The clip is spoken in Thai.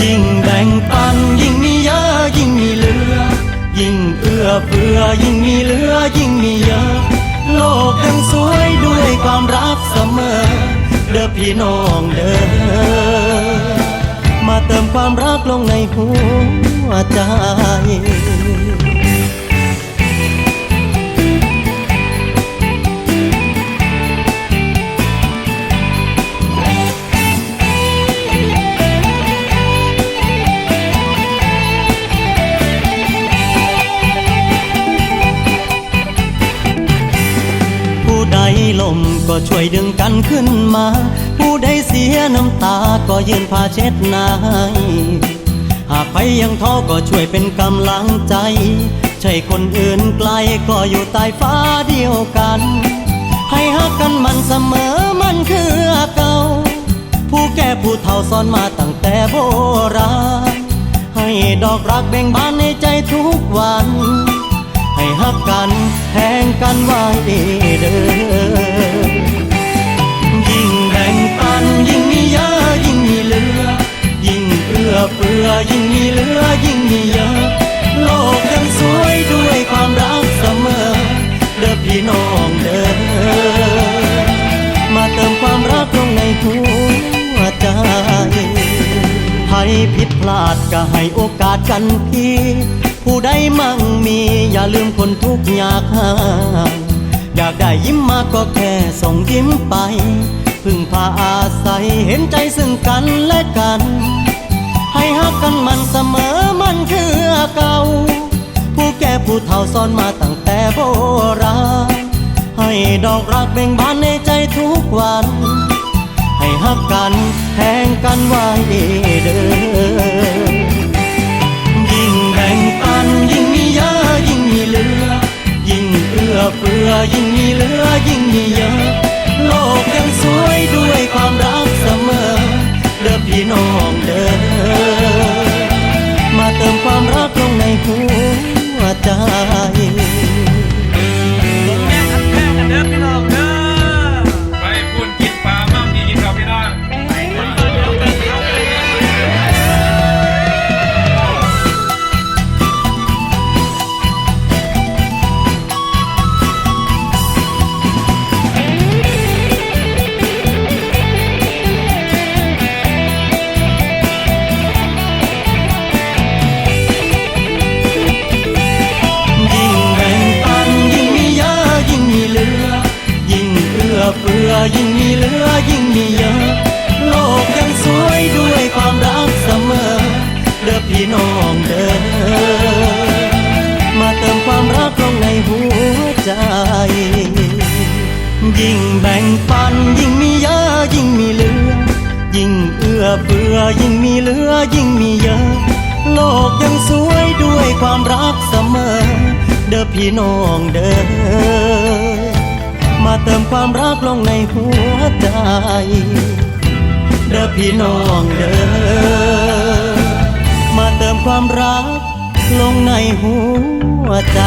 ยิ่งแบ่งปัน ยิ่งมีเยอะยิ่งมีเหลือ ยิ่งเอื้อเฟื้อยิ่งมีเหลือยิ่งมีเยอะ โลกทั้งสวยด้วยความรักเสมอ เด้อพี่น้องเด้อมาเติมความรักลงในหัวใจ ก็ช่วยดึงกันขึ้นมา ผู้ใดเสียน้ำตาก็ยืนพาเช็ดหน้าให้หากใครยังท้อก็ช่วยเป็นกำลังใจ ใช่คนอื่นไกลก็อยู่ใต้ฟ้าเดียวกัน ให้ฮักกันมันเสมอมันคือเก่า ผู้แก่ผู้เฒ่าสอนมาตั้งแต่โบราณ ให้ดอกรักเบ่งบานในใจทุกวัน ให้ฮักกันแทงกันไว้ กลงในหัวใจ ให้ผิดพลาดก็ให้โอกาสกันพี่ ผู้ใดมั่งมีอย่าลืมคนทุกข์ยากหาอยากได้ยิ้มมาก็แค่ส่งยิ้มไป พึ่งพาอาศัยเห็นใจซึ่งกันและกัน ให้ฮักกันมันเสมอมันคือเก่า ผู้แก่ผู้เฒ่าสอนมาตั้งแต่โบราณให้ดอกรักเบ่งบานในใจ ไว้เด้อยิ่งแบ่งปันยิ่งมีเยอะยิ่งมีเหลือ ยิ่งเอื้อเฟื้อยิ่งมีเหลือยิ่งมีเยอะ โลกยังสวยด้วยความรักเสมอ เด้อพี่น้องเด้อมาเติมความรักลงในหัวใจ ยิ่งมีเหลือยิ่งมีเยอะ โลกยังสวยด้วยความรักเสมอ เด้อพี่น้องเด้อ มาเติมความรักลงในหัวใจ ยิ่งแบ่งปันยิ่งมีเยอะยิ่งมีเหลือ ยิ่งเอื้อเฟื้อยิ่งมีเหลือยิ่งมีเยอะ โลกยังสวยด้วยความรักเสมอ เด้อพี่น้องเด้อม เติมความรักลงในหัวใจ เด้อพี่น้องเด้อ มาเติมความรักลงในหัวใจ